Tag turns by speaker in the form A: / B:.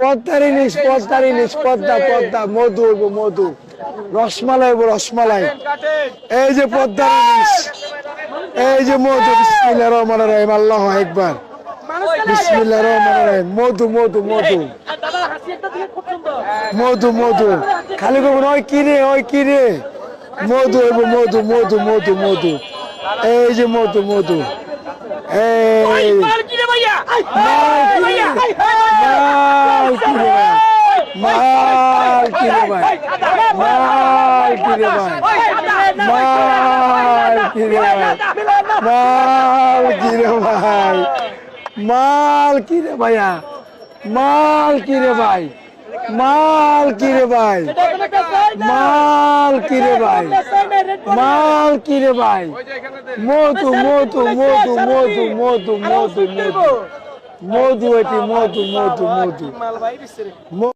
A: পদ্মার ইলিশ পদ্মার ইলিশ পদ্মা পদ্মা মধু মধু। রসমালাই রসমালাই। এই যে পদ্মার ইলিশ এই যে মধু বিসমিল্লাহ রহমান রহিম আল্লাহ একবার বিসমিল্লাহ রহমান রহিম মধু মধু মধু। মধু মধু। খালি করবেন ওই কিরে ওই কিরে মধু হইব মধু মধু মধু মধু। এই যে মধু মধু। এই মাল কিরে মাল কিরে ভাই মাল কিরে ভাই মাল কিরে ভাই। মাল কিরে ভাই। মাল কিরে ভাই। মাল কিরে ভাইয়া। মাল কিরে ভাই। মাল কিরে ভাই। মাল কিরে ভাই। মাল কিরে ভাই। মধু মধু মধু মধু মধু মধু মধু। মধু এটি মধু মধু মধু। ম-